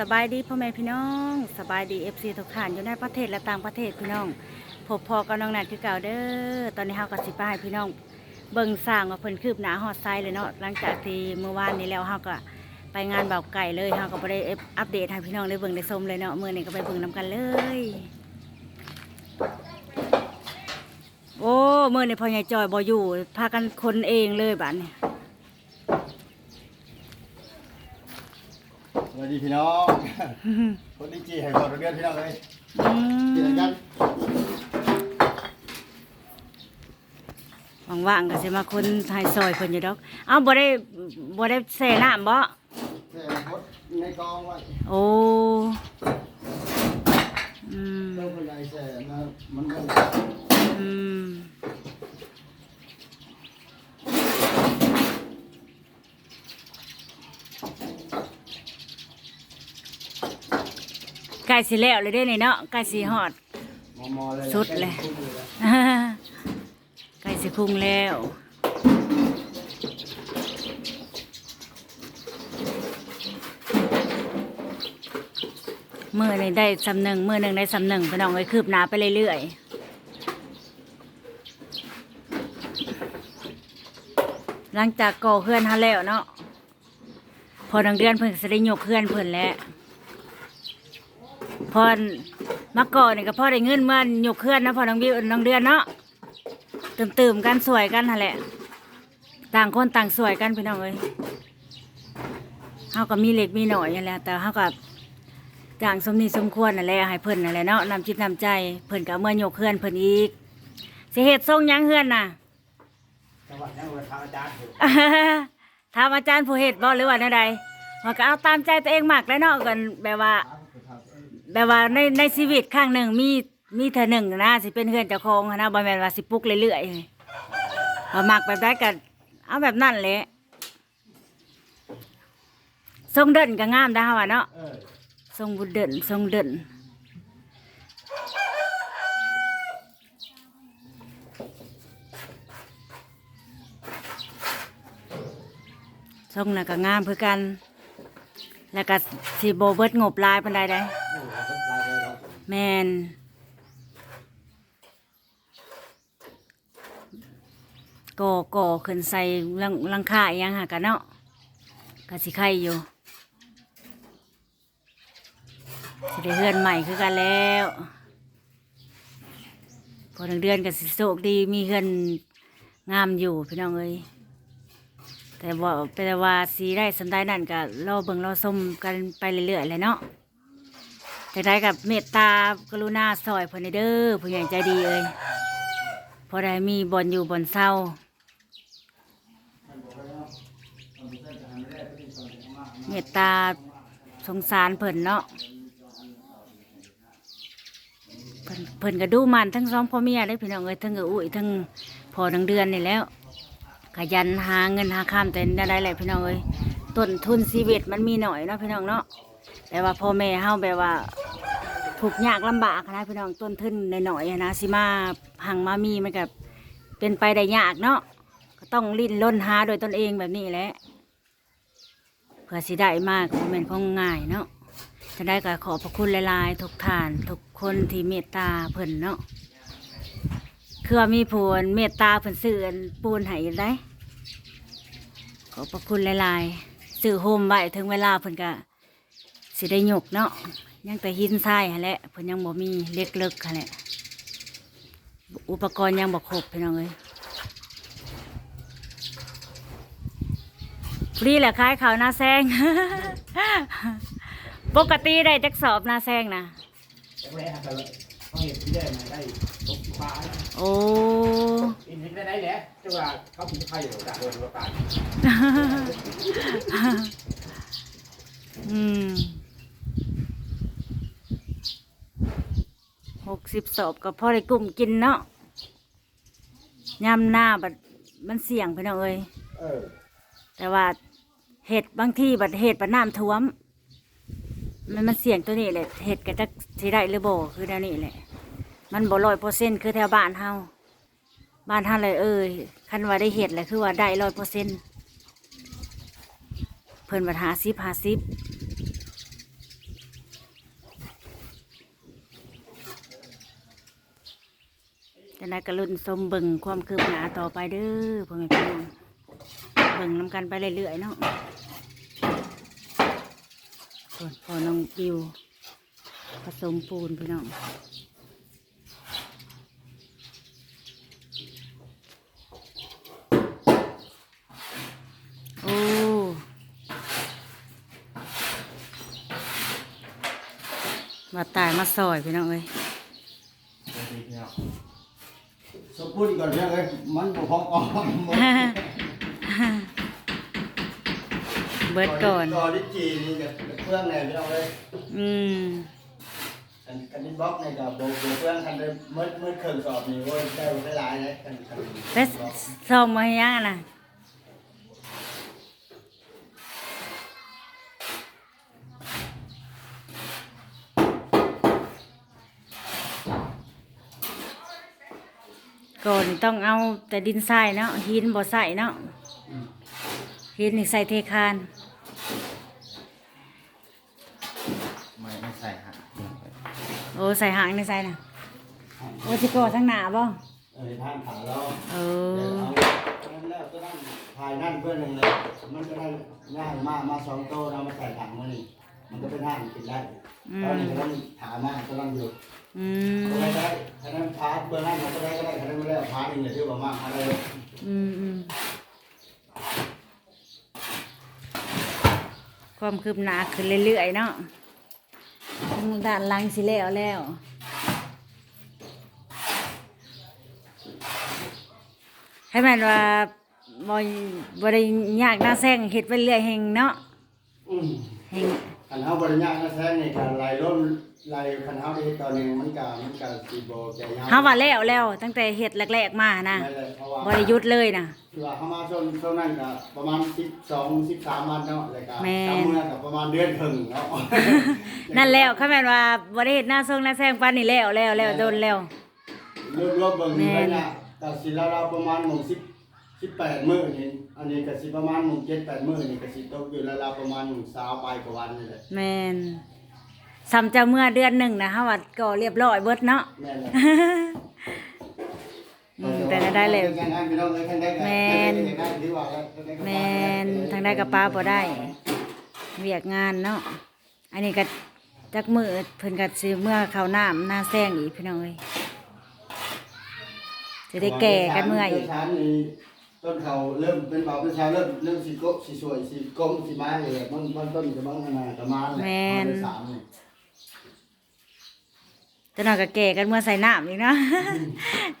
สบายดีพ่อแม่พี่น้องสบายดีเอฟซีทุกท่านอยู่ในประเทศและต่างประเทศพี่น้องพบพอกับน้องนัดคือเก่าเด้อตอนนี้เฮากับสิป้าให้พี่น้อง เบิ่งสร้างว่าเพิ่นคืบหน้าฮอดไซเลยเนาะหลังจากที่เมื่อวานนี้แล้วเฮาก็ไปงานเบาไก่เลยเฮาก็บ่ได้อัปเดตให้พี่น้องได้เบิ่งได้ชมเลยเนาะมื้อนี้ก็ไปเบิ่งนํกันเลย โอ้มื้อนี้พ่อใหญ่จอยบ่อยู่พากันคนเองเลยบัดนี้ วัสดีพี่น้องคนดีจีให้ขอเรียนพี่น้องเลยอืกินอะไรมกันว่างๆก็สิมาคนไทยซอยเพิ่นอยู่ดอก เอ้าบ่ได้บ่ได้แช่น้ำบ่แช่พดในกองไว้โอ้อืม เจ้าคนใดแช่นะมันก็ อืมใก ล้สิแล้วเลยเด้นี่เนาะใกล้สิฮอด มอมอเลยสุดเลย ใกล้สิคุ้งแล้ว มือหนึ่งได้สำหนึ่งมือหนึ่งได้สำหนึ่งพี่น้องเลยคืบหน้าไปเรื่อยๆหลังจากก่อเพื่อนฮาแล้วเนาะพอดังเดือนเพิ่นก็จะได้ยกเพื่อนเพิ่นแล้ว พอมาก่อนนี่ก็พอได้เงินเมื่อยกเคลื่อนนะพอน้องวิวน้องเดือนเนาะตื่มตื่มๆกันสวยกันหั่นแหละ ต่างคนต่างสวยกันพี่น้องเอ้ยเฮาก็มีเล็กมีหน่อยนั่นแหละแต่เฮาก็จ้างสมนีสมควรนั่นแหละให้เพิ่นนั่นแหละเนาะนำจิตนำใจเพิ่นก็เอาเมื่อยกเคลื่อนเพิ่นอีกสิเฮ็ดทรงยังเฮือนน่ะจังหวัดยังวัดทางอาจารย์ถูกถามอาจารย์ผู้เฮ็ดบ่หรือว่าแนวใดว่าก็เอาตามใจตัวเองมากแล้วเนาะกันแบบว่า แบบว่าในในชีวิตข้างหนึ่งมีมีเธอหนึ่งนะสิเป็นเพื่อนเจ้าของนะบ่แม่นว่าสิปลุกเรื่อยๆพอมักแบบได้ก็เอาแบบนั่นแหละทรงเดินก็งามได้อว่าเนาะ เออทรงบุญเดินทรงเดินทรงน่ะก็งามเพื่อกัน แล้วก็สิโบเบิดงบหลายปานใดได้ แมนก่อก่อขึ้นใส่ลังลังคาอหยังหากันเนาะก็สิไข่อยู่สิได้เฮือนใหม่คือกันแล้วพอถึงเดือนก็สิโชคดีมีเฮือนงามอยู่พี่น้องเอ้ยแต่ว่าแต่ว่าสีได้สันได้นั่นก็รอเบิ่งรอส้มกันไปเรื่อยๆเลยเนาะ จะได้กับเมตตากรุณาซอยเพิ่นเด้อผู้ใหญ่ใจดีเอ้ยพอได้มีบ่อนอยู่บ่อนเศร้าเมตตาสงสารเพิ่นเนาะเพิ่นเพิ่นก็ดูมันทั้งสองพ่อเมียได้พี่น้องเอ้ยทั้งเอออุ้ยทั้งพอทั้งเดือนนี่แล้วขยันหาเงินหาข้ามแต่ได้แหละพี่น้องเอ้ยต้นทุนชีวิตมันมีหน่อยเนาะพี่น้องเนาะแต่ว่าพ่อแม่เฮาแบบว่า ถูกยากลำบากนะพี่น้องต้นทุนหน่อยๆนะสิมาหังมามีมันก็เป็นไปได้ยากเนาะก็ต้องลิ้นล้นหาโดยตนเองแบบนี้แหละเพื่อสิได้มากคอมเมนต์ของง่ายเนาะจะได้ก็ขอบพระคุณหลายๆทุกท่านทุกคนที่เมตตาเพิ่นเนาะคือว่ามีผลเมตตาเพิ่นซื้ออันปูนให้ได้ขอบพระคุณหลายๆซื้อโฮมไว้ถึงเวลาเพิ่นก็สิได้หยกเนาะ ยังแต่หินทรายหั่นแหละเพิ่นยังบ่มีเล็กเลิกหั่นแหละอุปกรณ์ยังบ่ครบพี่น้องเอ้ยฟรีแหละขายข้าวหน้าแซง ปกติได้จักสอบหน้าแซงนะแม่แต่ละเขาเห็นที่ได้มาได้ตกที่ฟ้าโอ้ อินเห็นได้ไหนแหละจังหวะเขาผิดไพ่อยู่จากโดนประกาศ อืม หกสิบสอบก็พอได้กลุ่มกินเนาะยำหน้าบัดมันเสี่ยงพี่น้องเอ้ยเออแต่ว่าเห็ดบางที่บัดเห็ดบัดน้ำท่วม มันมันเสี่ยงตัวนี้แหละเห็ดก็จะสิได้หรือบ่คือแนวนี้แหละ มันบ่ร้อยเปอร์เซ็นต์คือแถวบ้านเฮาบ้านเฮาเลยเอ้ยคันว่าได้เห็ดแหละคือว่าได้ร้อยเปอร์เซ็นต์เพิ่นบัดหาสิบหาสิบ จะได้กระลุนสมบิ่งความคืบหน้าต่อไปเด้อพ่อแม่พี่น้องเบิ่งนำกันไปเรื่อยๆเนาะส่วนพอน้องบิวผสมปูนพี่น้องโอ้มาตายมาซอยพี่น้องเอ้ย สม พูดก่อนเรื่องเลยมันบ่พอออมหมดเบิดก่อนก่อนที่จีนนี่กับเพื่อนไหนพี่น้องเลยอืมกันกันที่บล็อกในกับโบโบเพื่อนกันได้เมื่อเมื่อเครื่องสอบนี่โว้ยได้ได้หลายเลยกันกันไปส่งมาให้ยังอะนะ ก่อนต้องเอาแต่ดินทรายเนาะหินบ่ใส่เนาะหินนี่ใส่เทคานไม่ไม่ใส่ฮะโอ้ใส่หางในใส่น่ะโอ้สิก่อทั้งหน้าบ่เออท่านถามเราเอเดี๋ยวอเอานั่นแล้วก็นั่นถ่ายนั่นเพื่อนหนึ่งเลย มันก็ได้ง่ายมากมาสองโต๊ะเรามาใส่ถังมานี่มันก็เป็นห้างกินได้อืตอนมนี้ก็ต้องถามมาก็ต้องอยู่อืมก็ได้ได้คะแนนพาร์ทเบอร์นั่นมันก็ได้ก็ได้คะ แนนไม่พาร์ทหนึ่งเนี่ยที่บอกมากอะไรอืมอืมความคืบหน้าขึ้นเรื่อยๆเนาะทางด้านหลังสิแล้วแล้วให้มันว่าบ่บ่ได้ยากหน้าแซงเฮ็ดไปเรื่อยแห่งเนาะ อืมแห่งคันเฮาบริญญาณนะแท้ในการไล่ล้มไล่คันเฮาได้เฮ็ดตอนนี้มันก็มันก็สิบ่แก่ยาวเฮาว่าแล้วแล้วตั้งแต่เฮ็ดแรกๆมานะไม่เลยเพราะว่าบ่ได้หยุดเลยนะ คือว่าเฮามาช่วงช่วงนั้นก็ประมาณ12 13วันเนาะแล้วก็แม่นจำเมื่อก็ประมาณเดือนครึ่งเนาะ นั่นแล้วคันแม่นว่าบ่ได้เฮ็ดหน้าทรงหน้าแซงปานนี้แล้วแล้วแล้วโดนแล้ว รวบรวมเบิ่งแม่นี่นนะก็สิราวๆประมาณหมู่ 10 18มื้อนี่อันนี้ก็สิประมาณหมู่7 8มื้อนี่ก็สิตกอยู่ราวๆประมาณหมู่20ปลายกว่าวันนี่แหละแม่นซ้ำจะเมื่อเดือนหนึ่งนะเฮาว่าก็เรียบร้อยเบิดเนาะ แม่นเลยอืมแต่ละได้เลย แม่นแม่แม่นทางได้กับป้าบ่ได้ เวียกงานเนาะอันนี้ก็จักมือเพิ่นก็สิเมื่อเข้าน้ำหน้าแซงอีกพี่น้องเอ้ยจะได้แก่กันเมื่ออีกช้านนี่ ต้นเขาเริ่มเป็นเบาเป็นชาเริ่มเริ่มสีกบสีสวยสีกลมสีไม้เลยมันมันต้นจะบ้างขนาดประมาณแหละประาณสามนี่จะนอนก็แก่กันเมื่อใส่น้ำอีกเนาะ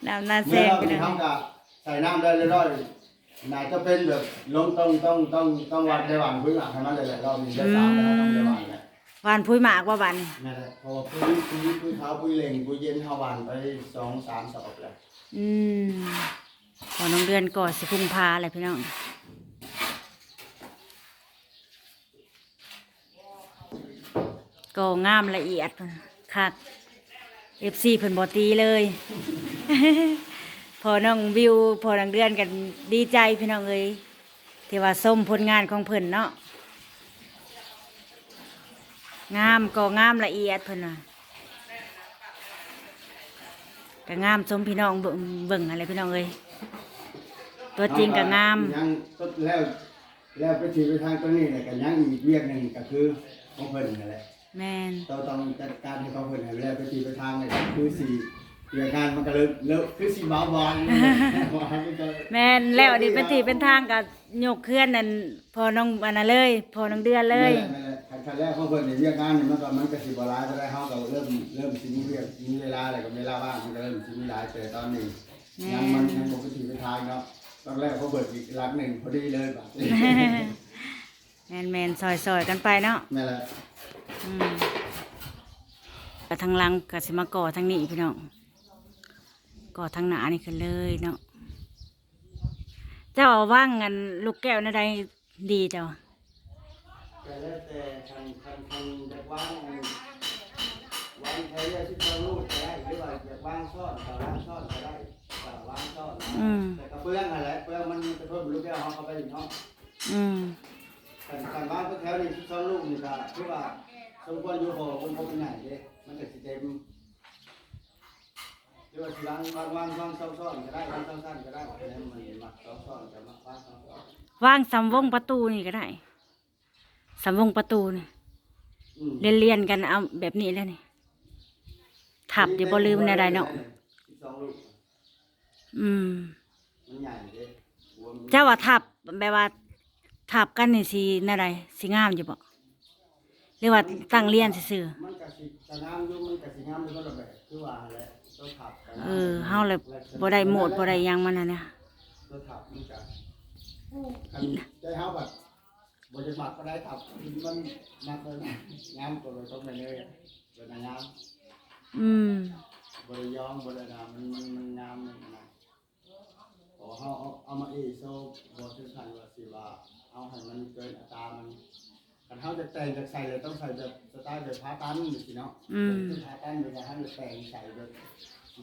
น้ำหน้าแซเมื่องเราพี่ไปน้องทำกับใส่น้ำได้เรื่อยๆน่าจะเป็นแบบลงต้องต้องต้องต้องวัดได้หวานพื้นหลังให้มันเลยแหละรอบนี้ได้สามแล้วต้องได้หวานแหละหวานพุ้ยหมากว่าบัดนนั่นแหละเพราะว่าปุ๋ยปุ๋ยปุ๋ยเท้าปุ๋ยเหล่งปุ๋ยเย็นเท้าหวานไปสองสามสอบแล้ว อืม ขอน้องเดือนก่อนสิพุ่งพาอะไรพี่น้องก็งามละเอียดคักเอฟซีเพิ่นบอตีเลย พอน้องวิว พอน้องเดือนกันดีใจพี่น้องเอ้ยที่ว่าส้มผลงานของเพิ่นเนาะงามก็งามละเอียดเพิ่นน่ะก็งามสมพี่น้องเบิ่งเบิ่งอะไรพี่น้องเอ้ย ตัวจริงก็งาม ยังต้นแล้วแล้วไปถือไปทางตัวนี้เนี่ยก็ยังอีกเวียกหนึ่งก็คือของเพิ่นนั่นแหละแมนเราต้องจัดการให้เขาเพิ่นให้แล้วไปถือไปทางเนี่ยก็คือสี่เวียกงานมันก็เลยเลิกคือสี่เบาบางบอกให้มันก็แมนแล้วนี่เป็นที่เป็นทางกับยกเคลื่อนนั่นพอน้องอันนั้นเลยพอน้องเดือนเลย นั่นแหละนั่นแหละขั้นแรกของเพิ่นเนี่ยเวียกงานเนี่ยมันก็มันก็สิบ่หลายก็ได้เฮาก็เริ่มเริ่มสิมีเวียกมีเวลาอะไรก็เวลาว่างมันก็เริ่มสิมีหลายแต่ตอนนี้ยังมันยังบ่ไปถือไปทางเนาะ ตอนแรกเขาเบิดอีกหลักหนึ่งพอดีเลยบัดแมนแมนซอยซอยกันไปเนาะนั่นแหละอืมก็ทางหลังก็สิมาก่อทางนี้พี่น้องก่อทางหนานี่กันเลยเนาะเจ้าเอาว่างกันลูกแก้วในะใดดีเจ้า แต่แล้วแต่คันคันคันอยากวางอัน วางใช้เรือที่เราลูกก็ได้หรือว่าอยากวางซ่อนก็วางซ่อนก็ได้ก็วางซ่อนอืม แต่กระเบื้องอะไรเบื้องมันจะเพิ่มลูกแก้วเขาเข้าไปอีกเนาะอืม แต่การวางเพื่อแถวนี้ที่ซ่อนลูกนี่ก็คือว่าสมควรอยู่พอคงพอเป็นไหนเด้มันก็สิเต็มหรือว่าสิวางวางวางวางซ้อนๆก็ได้วางซ้อนๆก็ได้แต่มันมักซ้อนๆก็มักวางซ้อนวางสำวงประตูนี่ก็ได้สำวงประตูนี่ๆอืม เรียนเรียนๆกันเอาแบบนี้แล้วนี่ ทับเดี๋ยวบ่ลืมในใดเนาะอืมเจ้าว่าทับแบบว่าทับกันนี่สิในใดสิงามอยู่บ่หรือว่าตั้งเรียนซื่อมันก็สิงามอยู่มันก็สิงามอยู่คนละแบบคือว่าแหละตัวถับเออเฮาเลยบ่ได้โหมดบ่ได้หยังมันน่ะเนี่ยตัวถับมันก็คันใจเฮาแบบบ่จะมักก็ได้ถับมันมักเลยนงามตัวเลยต้องไปเลยเป็นงาม อืมบริยองบริดามันมันมันงามเลยนะขอเขาเอาเอามาเอโซบอถึงขันว่าสิว่าเอาให้มันเกินอัตรามันคันเขาจะแต่งจะใส่เลยต้องใส่แบบสไตล์แบบพาตันสิเนาะอืมพาตันเลยนะให้แต่งใส่แบบ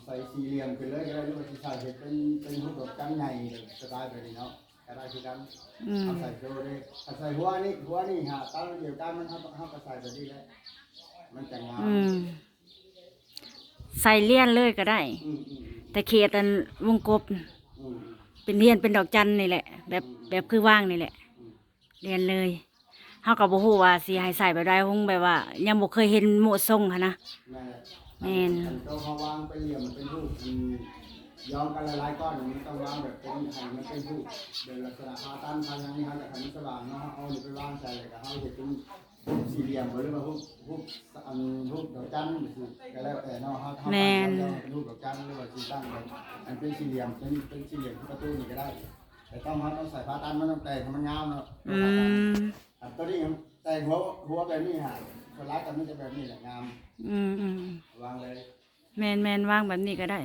ใส่สี่เหลี่ยมไปเลยก็ได้หรือว่าสิใส่เห็ดเป็นเป็นรูปแบบกันใหญ่แบบสไตล์แบบนี้เนาะก็ได้คือกันอืมเอาใส่โชว์เลยถ้าใส่หัวนี่หัวนี่ฮะตั้งเดียวกันมันเขาเขาก็ใส่แบบนี้แหละมันจะงามอืม ใส่เลียนเลยก็ได้อืมอืมแต่เขตอันวงกบอืมอืมเป็นเลียนเป็นดอกจันนี่แหละ แบบแบบคือว่างนี่แหละเรียนเลยเฮาก็บ่ฮู้ว่าสิให้ใส่แบบใดคงแบบว่า ยังบ่เคยเห็นโมดทรงหันนะแม่แม่นอันโตเขาวางไปเหลี่ยมเป็นรูปอืมย้อมกันหลายๆก้อนอย่างนี้ต้องวางแบบเป็นหันมันเป็นรูปเป็นลักษณะพาตันพายังนี้เขาจะทำให้สว่างเนาะเอาหรือไปวางใส่เลยกับเขาจะเป็น รูปสี่เหลี่ยมหรือว่ารูปรูปอันรูปดอกจันทร์สิก็แล้วแต่เนาะเขาทำแม่นเป็นรูปดอกจันทร์หรือว่าสีตั้งเป็นอันเป็นสี่เหลี่ยมเป็นเป็นสี่เหลี่ยมประตูนี่ก็ได้ แต่ต้องเขาต้องใส่พาตันมันต้องแต่งให้มันงามเนาะอืม อันตัวนี้แต่งหัวหัวแบบนี้ฮะคนร้ายกันมันจะแบบนี้แหละงามอืมอืมวางเลย แมนแมนว่างแบบนี้ก็ได้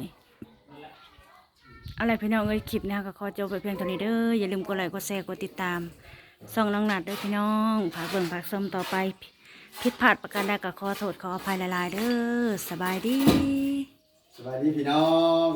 เอาล่ะไรพี่น้องเอ้ยคลิปนี้ก็ขอจบไปเพียงเท่านี้เด้ออย่าลืมกดไลค์กดแชร์กดติดตาม ส่องน้องหนัดด้วยพี่น้องผักเบิ่งผักชมต่อไป พิษพลาดประการใดก็ขอโทษขออภัยหลายๆเด้อสบายดี สบายดีพี่น้อง